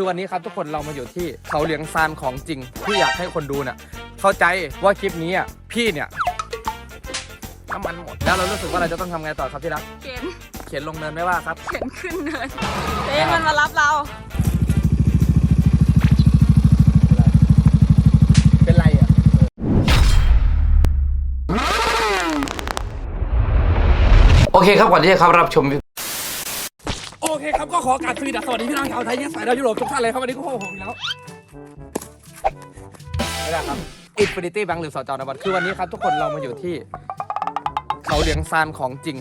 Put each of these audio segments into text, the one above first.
คือวันนี้ครับทุกคนเรามาอยู่ที่เขาเหลียงซานของจริงที่อยากให้คนดูเนี่ยเข้าใจว่าคลิปนี้อะพี่เนี่ยน้ำมันหมดแล้วเรารู้สึกว่าเราจะต้องทำไงต่อครับที่รักเข็นเขียนลงเนินไม่ว่าครับ เข็นขึ้นเนินเต้มันมารับเรา เป็นไรอะโอเคครับก่อนที่จะเข้ารับชมโอ เคครับก็ขอการสวีดัสสวัสดีพี่น้องชาวไทยและสายดาวยุโรปทุกท่านเลยครับวันนี้ก็พบกับผมอีกแล้วไม่ได้ครับอินฟินิตี้แบงค์หรือสจอนวัตคือวันนี้ครับทุกคนเรามาอยู่ที่ เขาเหลียงซานของจริง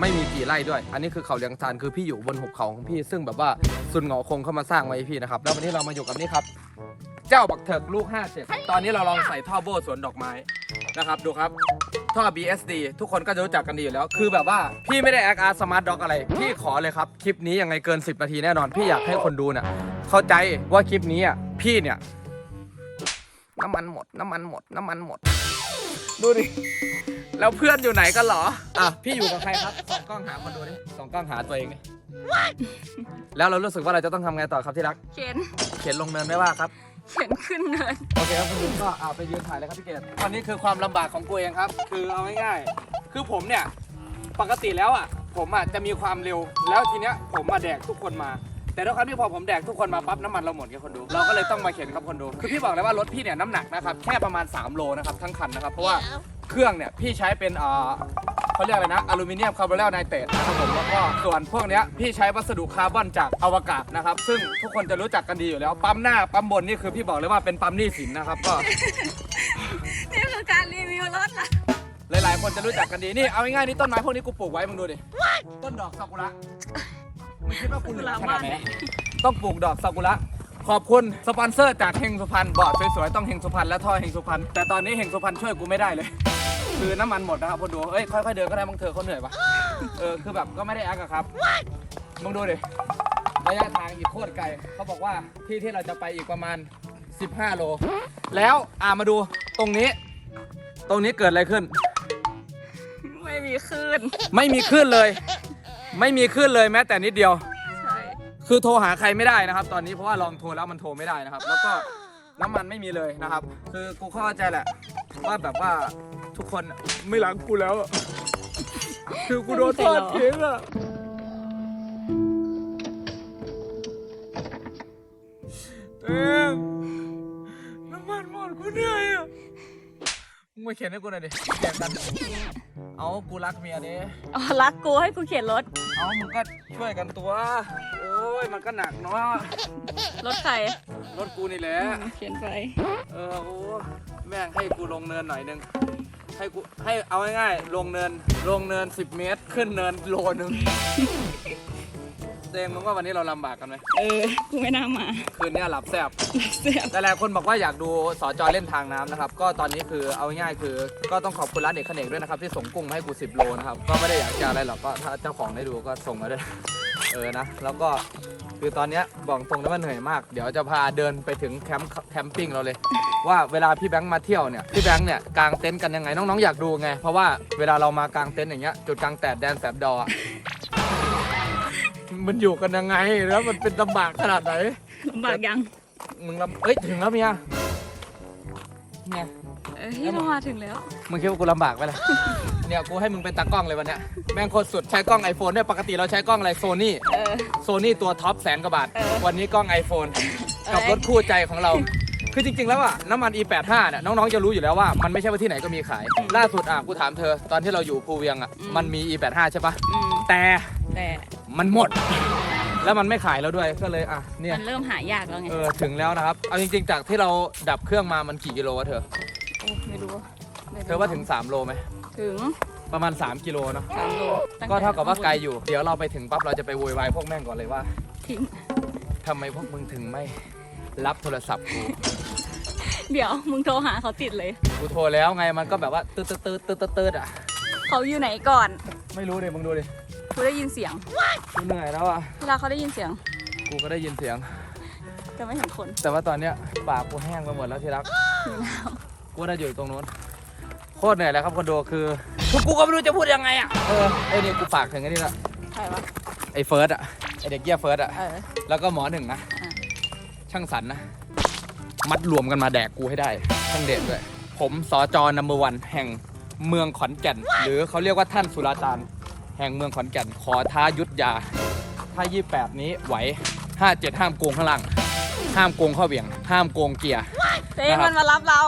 ไม่มีกี่ไร่ด้วย อันนี้คือเขาเหลียงซานคือพี่อยู่บนหุบเขาของพี่ ซึ่งแบบว่าซุนเหงอคงเข้ามาสร้างไว้ให้พี่นะครับแล้ววันนี้เรามาอยู่กับนี่ครับ เจ้าบักเถิกลูก5เจ็ดตอนนี้เราลองใส่ท่อโบ้สวนดอกไม้นะครับดูครับ ท่อ BSD ทุกคนก็จะรู้จักกันดีอยู่แล้ว คือแบบว่าพี่ไม่ได้แอคอาร์สมาร์ทด็อกอะไร พี่ขอเลยครับ คลิปนี้ยังไงเกิน 10 นาทีแน่นอน พี่อยากให้คนดูเนี่ยเข้าใจว่าคลิปนี้อะพี่เนี่ย น้ำมันหมด น้ำมันหมด น้ำมันหมด ดูดิ แล้วเพื่อนอยู่ไหนกันเหรอ อะ พี่อยู่กับใครครับส่องกล้องหาคนดูดิส่องกล้องหาตัวเองดิแล้วเรารู้สึกว่าเราจะต้องทำไงต่อครับที่รัก เข็น เขียนลงเนินไม่ว่าครับ เข็นขึ้นเนิน โอเคครับคุณลุงก็เอาไปยืนถ่ายเลยครับพี่เกดตอนนี้คือความลำบากของกูเองครับ คือเอาง่ายๆ คือผมเนี่ย ปกติแล้วอะ ผมอะจะมีความเร็ว แล้วทีเนี้ยผมมาแดกทุกคนมา แต่ด้วยความที่พอผมแดกทุกคนมาปั๊บน้ำมันเราหมดไงคนดู เราก็เลยต้องมาเข็นครับคนดู คือพี่บอกเลยว่ารถพี่เนี่ยน้ำหนักนะครับแค่ประมาณ 3 โลนะครับทั้งคันนะครับ เพราะว่าเครื่องเนี่ยพี่ใช้เป็นเอ่อ เขาเรียกอะไรนะอลูมิเนียมคาร์บอนไดไนเตรตนะครับผมแล้วก็ส่วนพวกเนี้ยพี่ใช้วัสดุคาร์บอนจากอวกาศนะครับ ซึ่งทุกคนจะรู้จักกันดีอยู่แล้ว ปั๊มหน้าปั๊มบนนี่คือพี่บอกเลยว่าเป็นปั๊มหนี้สินนะครับก็ นี่คือการรีวิวรถนะหลาย ๆ คนจะรู้จักกันดี นี่ เอาง่ายๆนี่ต้นไม้พวกนี้กูปลูกไว้มึงดูดิ ต้นดอกซากุระมึงคิดว่ากูเหลือขนาดไหนต้องปลูกดอกซากุระ ขอบคุณสปอนเซอร์จากเฮงสุพรรณเบาะสวยๆต้องเฮงสุพรรณและท่อเฮงสุพรรณแต่ตอนนี้เฮงสุพรรณช่วยกูไม่ได้เลย คือน้ำมันหมดนะครับคนดูเอ้ยค่อยๆเดินก็ได้มึงเธอเขาเหนื่อยปะเออคือแบบก็ไม่ได้แอคอะครับมึงดูดิระยะทางอีกโคตรไกลเขาบอกว่าที่ที่เราจะไปอีกประมาณ 15 โล แล้วอ่ามาดูตรงนี้ ตรงนี้เกิดอะไรขึ้น ไม่มีคลื่นไม่มีคลื่นเลย ไม่มีคลื่นเลยแม้แต่นิดเดียว ใช่คือโทรหาใครไม่ได้นะครับ ตอนนี้เพราะว่าลองโทรแล้วมันโทรไม่ได้นะครับ แล้วก็น้ำมันไม่มีเลยนะครับ คือกูเข้าใจแหละว่าแบบว่า ทุกคนไม่รักกูแล้วอะคือกูโดนทอดทิ้งอะเอ็มน้ำมันหมดกูเหนื่อยอะมึงมาเขียนให้กูหน่อยดิแข่งกัน เอากูรักเมียดิอ๋อรักกูให้กูเข็นรถ เอามึงก็ช่วยกันตัว โอ้ยมันก็หนักเนาะรถใครรถกูนี่แหละ เข็นไป เออโอ้แม่งให้กูลงเนินหน่อยนึง ให้กูให้เอาง่ายๆลงเนินลงเนิน 10 เมตร ขึ้นเนินโลนึงเตงมึงว่าวันนี้เราลำบากกันไหมเออ กูไม่น่ามาคืนนี้หลับแซบเสียบหลายๆคนบอกว่าอยากดูสอจอเล่นทางน้ำนะครับ ก็ตอนนี้คือเอาง่ายๆคือ ก็ต้องขอบคุณร้านเด็กขนเนกด้วยนะครับ ที่ส่งกุ้งมาให้กู 10 โลนะครับ ก็ไม่ได้อยากจะอะไรหรอกก็ถ้าเจ้าของได้ดูก็ส่งมาด้วย เออนะ แล้วก็ คือตอนเนี้ยบอกตรงนะว่าเหนื่อยมาก เดี๋ยวจะพาเดินไปถึงแคมป์แคมปิ้งเราเลย ว่าเวลาพี่แบงค์มาเที่ยวเนี่ยพี่แบงค์เนี่ยกางเต็นท์กันยังไงน้องๆอยากดูไง เพราะว่าเวลาเรามากางเต็นท์อย่างเงี้ยจุดกางแดดแดนแสบดออะมันอยู่กันยังไงแล้วมันเป็นลำบากขนาดไหนลำบากยังมึงลำเอ้ยถึงแล้วเมียเมีย เออที่เรามาถึงแล้ว มึงคิดว่ากูลำบากไปละ เนี่ยกูให้มึงเป็นตากล้องเลยวันเนี้ยแม่งโคตรสุดใช้กล้อง iPhone เนี่ยปกติเราใช้กล้องอะไรโซนี่เออ โซนี่ตัวท็อปแสนกว่าบาท เออวันนี้กล้อง iPhone กับรถคู่ใจของเรา คือจริง ๆ แล้วอะน้ำมัน E85 เนี่ยน้องๆจะรู้อยู่แล้วว่ามันไม่ใช่ว่าที่ไหนก็มีขาย ล่าสุดอะกูถามเธอ ตอนที่เราอยู่ภูเวียงอะมันมี E85 ใช่ปะอืมแต่แต่มันหมด แล้วมันไม่ขายแล้วด้วยก็เลยอะเนี่ย มันเริ่มหายากแล้วไง เออถึงแล้วนะครับ เอาจริงๆ จากที่เราดับเครื่องมามันกี่กิโลวะเธอ เธอว่าถึง 3 โลไหม ถึงประมาณ 3 กิโลเนาะ สามโลตั้งก็แต่เท่ากับว่าไกลอยู่ เดี๋ยวเราไปถึงปั๊บเราจะไปโวยวายพวกแม่งก่อนเลยว่าทิ้ง ทำไมพวกมึงถึงไม่รับโทรศัพท์กู เดี๋ยวมึงโทรหาเขาติดเลย กูโทรแล้วไงมันก็แบบว่าตืดตืดตืดตืดตืดตืดอะ เขาอยู่ไหนก่อนไม่รู้ดิมึงดูดิกูได้ยินเสียง กูเหนื่อยแล้วอะ เวลาเขาได้ยินเสียงกูก็ได้ยินเสียง จะไม่เห็นคนแต่ว่าตอนเนี้ยปากกูแห้งไปหมดแล้วที่รักอยู่แล้วกูน่าอยู่ตรงนู้นโคตรเหนื่อยแล้วครับคนดูคือคือกูก็ไม่รู้จะพูดยังไงอะเออไอ้นี่กูฝากถึงไอ้นี่ละใครวะ ไอ้เฟิร์สอะไอ้เด็กเยี่ยเฟิร์สอะเออ แล้วก็หมอหนึ่งนะอะ ช่างสรรนะ มัดรวมกันมาแดกกูให้ได้ช่างเด็ดด้วย ผมสจนัมเบอร์วันแห่งเมืองขอนแก่น หรือเขาเรียกว่าท่านสุราจารย์แห่งเมืองขอนแก่น ขอท้ายุทธยา ถ้า 28 นี้ไหว 57 ห้ามโกงข้างล่างห้ามโกงเข้าเบี่ยง ห้ามโกงเกียร์ เต้มันมารับเรา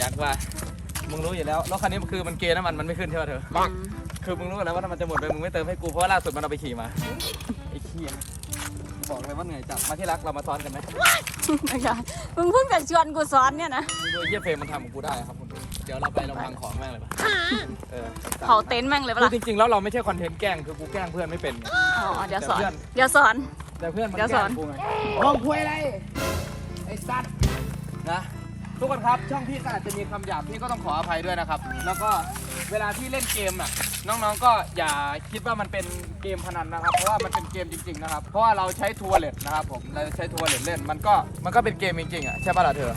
ยักษ์ว่ามึงรู้อยู่แล้วรถคันนี้มันคือมันเกณฑ์น้ำมันมันไม่ขึ้นใช่ไหมเธออืมคือมึงรู้แล้วว่าถ้ามันจะหมดไปมึงไม่เติมให้กูเพราะว่าล่าสุดมันเอาไปขี่มาไอ้เคียบอกเลยว่าเหนื่อยจัดมาที่รักเรามาซ้อนกันไหมไม่ใช่มึงเพิ่งแต่ชวนกูซ้อนเนี่ยนะมึงดูไอ้เยี่ยเฟรมมันทำของกูได้ครับคุณดูเดี๋ยวเราไปเราพังของแม่งเลยปะเออเผาเต็นท์แม่งเลยปะคือล่ะจริงๆแล้วเราไม่ใช่คอนเทนต์แกล้งคือกูแกล้งเพื่อนไม่เป็นไงอ๋อเดี๋ยวสอนเดี๋ยวเพื่อนเดี๋ยวสอน แต่เพื่อนมันเดี๋ยวแกสล้อน งกูไงห้องคุยอะไร ไอ้สัตว์นะ ทุกคนครับช่องพี่ก็อาจจะมีคำหยาบพี่ก็ต้องขออภัยด้วยนะครับ แล้วก็เวลาที่เล่นเกมอะน้องๆก็อย่าคิดว่ามันเป็นเกมพนันนะครับ เพราะว่ามันเป็นเกมจริงๆนะครับเพราะว่าเราใช้ทัวร์เลตนะครับผมเราใช้ทัวร์เลตเล่นมันก็มันก็เป็นเกมจริงๆอะใช่ป่ะล่ะเธอ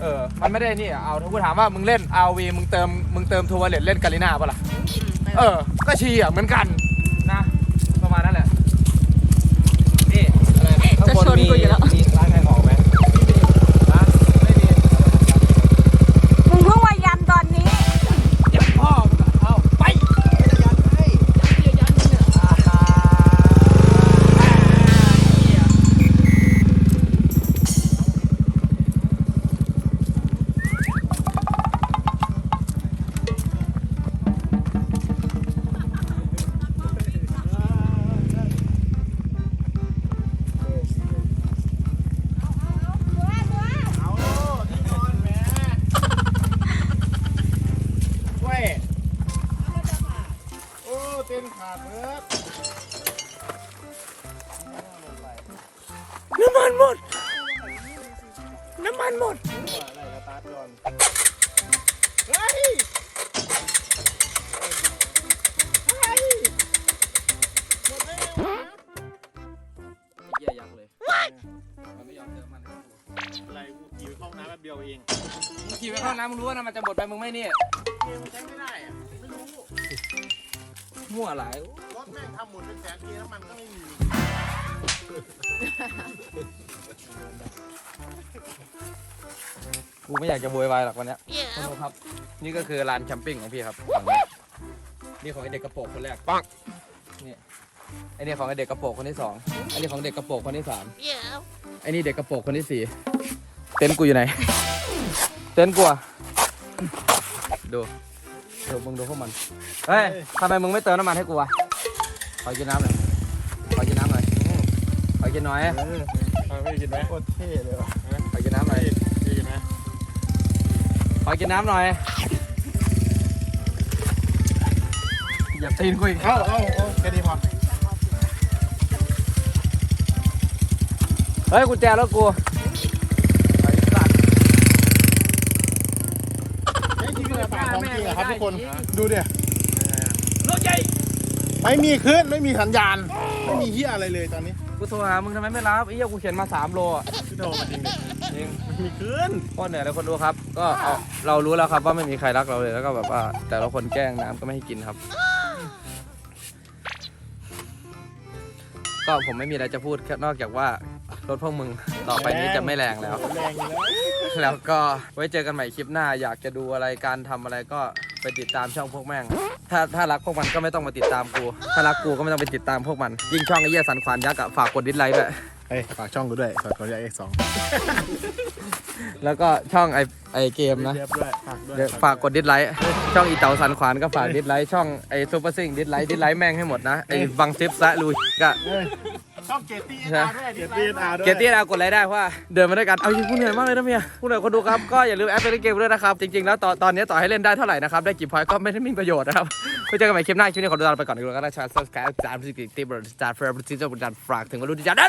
เออมันไม่ได้นี่อะเอาถ้ากูถามว่ามึงเล่น RV มึงเติมมึงเติมทัวร์เลตเล่นกาลิน่าป่ะล่ะเออ ก็ชีอะเหมือนกันนะประมาณนั้นแหละนี่อะไรข้างบจะชนกูอยู่แล้วมีร้าน ขาดเบิดน้ำมันหมด น้ำมันหมด อะไรกระตาก่อนเฮ้ยเฮ้ยหมดแล้ววะเยี่ยยักษ์เลย มันไม่ยอมเติมมันให้กูอะไรกูขี่ไปเข้าห้องน้ำแป๊บเดียวเองมึงขี่ไปเข้าน้ำมึงรู้ว่าน้ำมันจะหมดไปมึงไม่นี่เกมมันใช้ไม่ได้ มั่วหลาย รถแม่งทำหมดเป็นแสนทีน้ำมันก็ไม่มีกูไม่อยากจะโวยวายหรอกวันเนี้ยขอโทษครับ นี่ก็คือลานแคมปิ้งของพี่ครับฝั่งนี้นี่ของไอเด็กกระโปรงคนแรกปังนี่ไอนี่ของไอเด็กกระโปรงคนที่สองอันนี้ของเด็กกระโปรงคนที่สามไอนี่เด็กกระโปรงคนที่สี่เต็นท์กูอยู่ไหน เต็นท์กูอะดู ดูมึงดูพวกมัน เฮ้ยทำไมมึงไม่เติมน้ำมันให้กูวะขอกินน้ำหน่อยขอกินน้ำหน่อยอืมขอกินหน่อยเออไม่กินไหมโคตรเท่เลยว่ะขอกินน้ำหน่อยดีไหมขอกินน้ำหน่อยอย่าตีนกูอีกเอาเอาเอาแค่นี้พอเฮ้ยกุญแจรถกูไอ้สัตว์ ไอ้ที่กระบะข องจริงอะครับทุกคนดูเดี๋ยรถใหญ่ไม่มีขึ้นไม่มีสัญญาณ ไม่มีเฮียอะไรเลยตอนนี้กูโทรหามึงทำไมไม่รับไอ้เหี้ยกูเขียนมา3โลอะพี่โทรมาจริงดิจริงไม่มีขึ้นโคตรเหนื่อยเลยคนดูครับ ก็เอาเรารู้แล้วครับว่าไม่มีใครรักเราเลยแล้วก็แบบว่า แต่ละคนแกล้งน้ำก็ไม่ให้กินครับ ก็ผมไม่มีอะไรจะพูดแค่นอกจากว่า รถพวกมึงต่อไปนี้จะไม่แรงแล้ว แรงอยู่แล้วแล้วก็ไว้เจอกันใหม่คลิปหน้า อยากจะดูอะไรการทำอะไรก็ไปติดตามช่องพวกแม่ง ถ้าถ้ารักพวกมันก็ไม่ต้องมาติดตามกู ถ้ารักกูก็ไม่ต้องไปติดตามพวกมัน ยิ่งช่องไอ้เหี้ยสันขวานยักษ์อะฝากกดดิสไลค์ด้วย เฮ้ยฝากช่องกูด้วยฝากกดไลค์เอ็กสองแล้วก็ช่องไอไอเกมนะ เรียบด้วยฝากด้วยเดี๋ยวฝากกดดิสไลค์ช่องอีเต๋าสันขวานก็ฝากดิสไลค์ช่องไอซูเปอร์ซิงดิสไลค์ดิสไลค์แม่งให้หมดนะไอบังซิปซะลุยก็ เฮ้ย ชอบเกตตี้อาร์ด้วยเกตตี้อาร์ด้วยเกตตี้เรากดไลค์ได้เพราะว่าเดินมาด้วยกันเอาจริงๆกูเหนื่อยมากเลยนะเมียกูเหนื่อยคนดูครับก็อย่าลืมแอปเล่นเกมด้วยนะครับจริงๆแล้วตอนตอนนี้ต่อให้เล่นได้เท่าไหร่นะครับได้กี่พอยต์ก็ไม่ได้มีประโยชน์นะครับไว้เจอกันใหม่คลิปหน้าคลิปนี้ขอตัวลาไปก่อนนะครับแล้วก็ได้ชาร์จสกายจานฟิสิกส์ตีบริษัทเฟอร์บริษัทบริษัทฝากถึงวันรุ่นที่จะได้